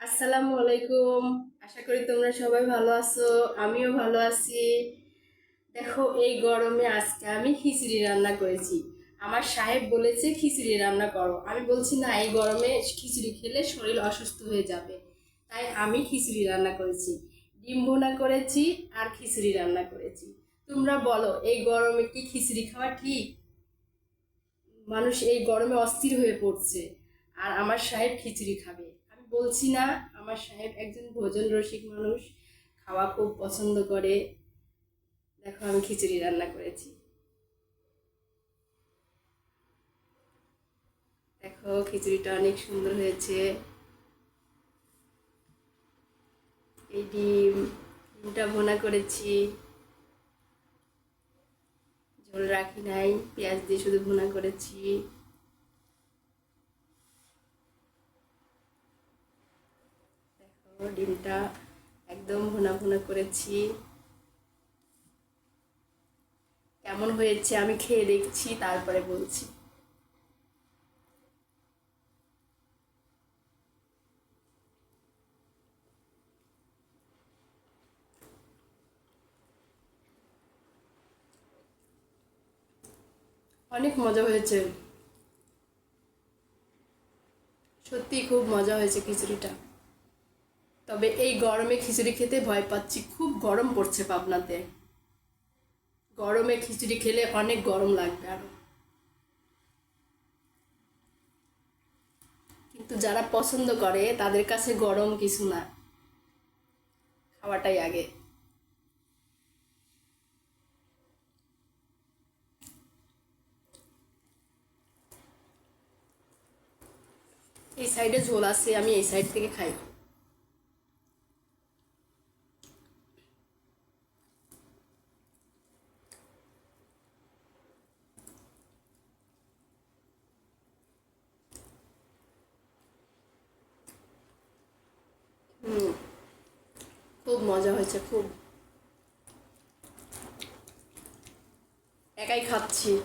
আসসালামু আলাইকুম। আশা করি তোমরা সবাই ভালো আছো, আমিও ভালো আছি। দেখো, এই গরমে আজকে আমি খিচুড়ি রান্না করেছি। আমার সাহেব বলেছে, খিচুড়ি রান্না করো। আমি বলছি, না, এই গরমে খিচুড়ি খেলে শরীর অসুস্থ হয়ে যাবে। তাই আমি খিচুড়ি রান্না করেছি। ডিম ভুনা করেছি আর খিচুড়ি রান্না করেছি। তোমরা বলো, এই গরমে কি খিচুড়ি খাওয়া ঠিক? মানুষ এই গরমে অস্থির হয়ে পড়ছে। আর আমার সাহেব খিচুড়ি খাবে। বলছি না, আমার সাহেব একজন ভোজন রসিক মানুষ, খাওয়া খুব পছন্দ করে। দেখো, আমি খিচুড়ি রান্না করেছি। দেখো, খিচুড়িটা অনেক সুন্দর হয়েছে। এই ডিম, ডিমটা ভোনা করেছি। ঝোল রাখি নাই, পেঁয়াজ দিয়ে শুধু ভুনা করেছি। ডিমটা একদম ভুনা ভুনা করেছি। কেমন হয়েছে আমি খেয়ে দেখছি, তারপরে বলছি। অনেক মজা হয়েছে। সত্যি খুব মজা হয়েছে খিচুড়িটা। তবে এই গরমে খিচুড়ি খেতে ভয় পাচ্ছি। খুব গরম পড়ছে পাবনাতে। গরমে খিচুড়ি খেলে অনেক গরম লাগবে আরও। কিন্তু যারা পছন্দ করে, তাদের কাছে গরম কিছু না। খাওয়াটাই আগে। এই সাইডে ঝোল আছে, আমি এই সাইড থেকে খাই। খুব মজা হয়েছে, খুব। একাই খাচ্ছি।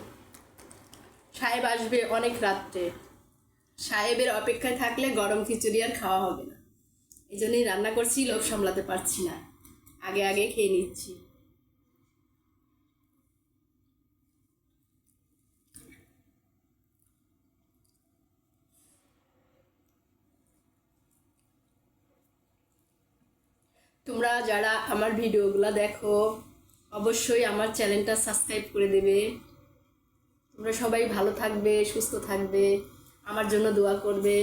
সাহেব আসবে অনেক রাত্রে। সাহেবের অপেক্ষায় থাকলে গরম খিচুড়ি আর খাওয়া হবে না। এই জন্যই রান্না করছি লোক সামলাতে পারছি না। আগে আগে খেয়ে নিচ্ছি। তোমরা যারা আমার ভিডিওগুলো দেখো, অবশ্যই আমার চ্যানেলটা সাবস্ক্রাইব করে দেবে। তোমরা সবাই ভালো থাকবে, সুস্থ থাকবে, আমার জন্য দোয়া করবে।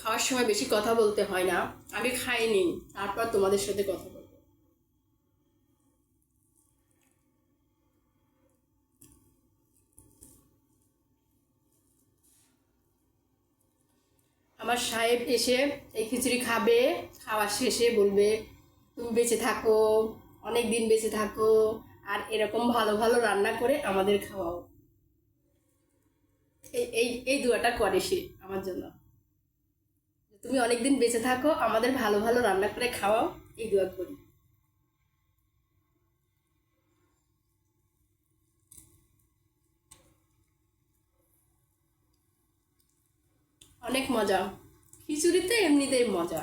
খাওয়ার সময় বেশি কথা বলতে হয় না। আগে খাইনি তারপর তোমাদের সাথে কথা বলব আমার সাহেব এসে এই খিচুড়ি খাবে, খাওয়া শেষে বলবে, তুমি বেঁচে থাকো অনেক দিন বেঁচে থাকো, আর এরকম ভালো ভালো রান্না করে আমাদের খাওয়াও। এই এই এই দুয়াটা করে সে আমার জন্য। তুমি অনেক দিন বেঁচে থাকো, আমাদের ভালো ভালো রান্না করে খাওয়াও, এই দোয়া করি। অনেক মজা। খিচুড়িতে এমনিতেই মজা।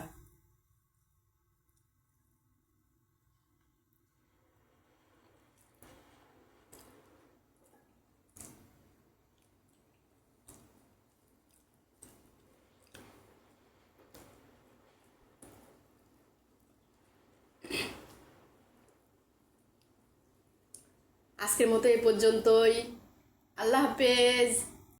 আজকের মতো এ পর্যন্তই। আল্লাহ হাফেজ।